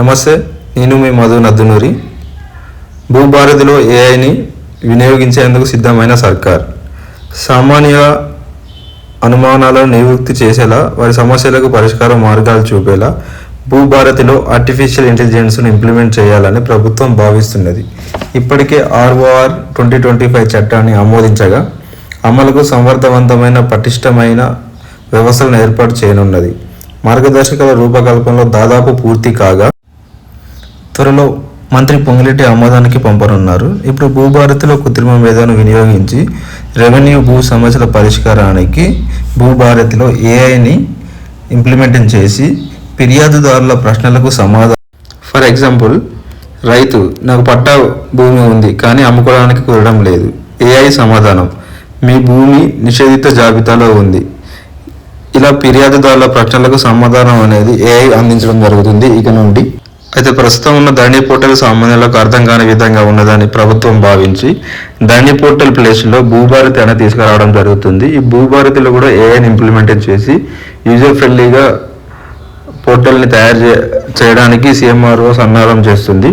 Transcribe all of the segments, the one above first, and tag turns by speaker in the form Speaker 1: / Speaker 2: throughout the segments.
Speaker 1: నమస్తే నేను మీ మధు నద్దునూరి. భూభారతిలో ఏఐని వినియోగించేందుకు సిద్ధమైన సర్కార్. సామాన్య అనుమానాలను నివృత్తి చేసేలా వారి సమస్యలకు పరిష్కార మార్గాలు చూపేలా భూభారతిలో ఆర్టిఫిషియల్ ఇంటెలిజెన్స్ను ఇంప్లిమెంట్ చేయాలని ప్రభుత్వం భావిస్తున్నది. ఇప్పటికే ఆర్ఓఆర్ ట్వంటీ ట్వంటీ ఫైవ్ చట్టాన్ని ఆమోదించగా అమలుకు సమర్థవంతమైన పటిష్టమైన వ్యవస్థలను ఏర్పాటు చేయనున్నది. మార్గదర్శకాల రూపకల్పనలో దాదాపు పూర్తి కాగా త్వరలో మంత్రి పొంగిరెడ్డి ఆమోదానికి పంపనున్నారు. ఇప్పుడు భూభారతిలో కృత్రిమ మేధను వినియోగించి రెవెన్యూ భూ సమస్యల పరిష్కారానికి భూభారతిలో ఏఐని ఇంప్లిమెంట్ చేసి ఫిర్యాదుదారుల ప్రశ్నలకు సమాధానం. ఫర్ ఎగ్జాంపుల్ రైతు నాకు పట్టా భూమి ఉంది కానీ అమ్ముకోవడానికి కుదరడం లేదు. ఏఐ సమాధానం. మీ భూమి నిషేధిత జాబితాలో ఉంది. ఇలా ఫిర్యాదుదారుల ప్రశ్నలకు సమాధానం అనేది ఏఐ అందించడం జరుగుతుంది. ఇక నుండి అయితే ప్రస్తుతం ఉన్న ధరణి పోర్టల్ సామాన్యులకు అర్థం కాని విధంగా ఉన్నదని ప్రభుత్వం భావించి ధరణి పోర్టల్ ప్లేస్లో భూభారతి అనేది తీసుకురావడం జరుగుతుంది. ఈ భూభారతిలో కూడా ఏఐని ఇంప్లిమెంటెడ్ చేసి యూజర్ ఫ్రెండ్లీగా పోర్టల్ని తయారు చే చేయడానికి సీఎంఆర్ఓ సన్నాహం చేస్తుంది.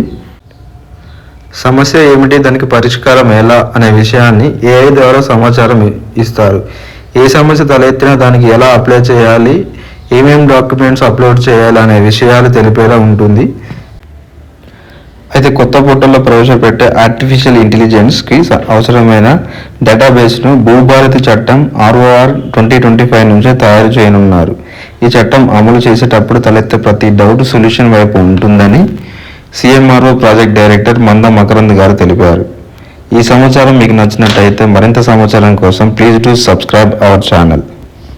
Speaker 1: సమస్య ఏమిటి? దానికి పరిష్కారం ఎలా? అనే విషయాన్ని ఏఐ ద్వారా సమాచారం ఇస్తారు. ఏ సమస్య తలెత్తినా దానికి ఎలా అప్లై చేయాలి? ఏమేమి డాక్యుమెంట్స్ అప్లోడ్ చేయాలి? అనే విషయాలు తెలిపేలా ఉంటుంది. అయితే కొత్త పోర్టల్లో ప్రవేశపెట్టే ఆర్టిఫిషియల్ ఇంటెలిజెన్స్కి అవసరమైన డేటాబేస్ను భూభారతి చట్టం ఆర్ఓఆర్ ట్వంటీ ట్వంటీ ఫైవ్ నుంచే తయారు చేయనున్నారు. ఈ చట్టం అమలు చేసేటప్పుడు తలెత్తే ప్రతి డౌట్ సొల్యూషన్ వైపు ఉంటుందని సిఎంఆర్ఓ ప్రాజెక్ట్ డైరెక్టర్ మంద మకరంద్ గారు తెలిపారు. ఈ సమాచారం మీకు నచ్చినట్టయితే మరింత సమాచారం కోసం please to subscribe our channel.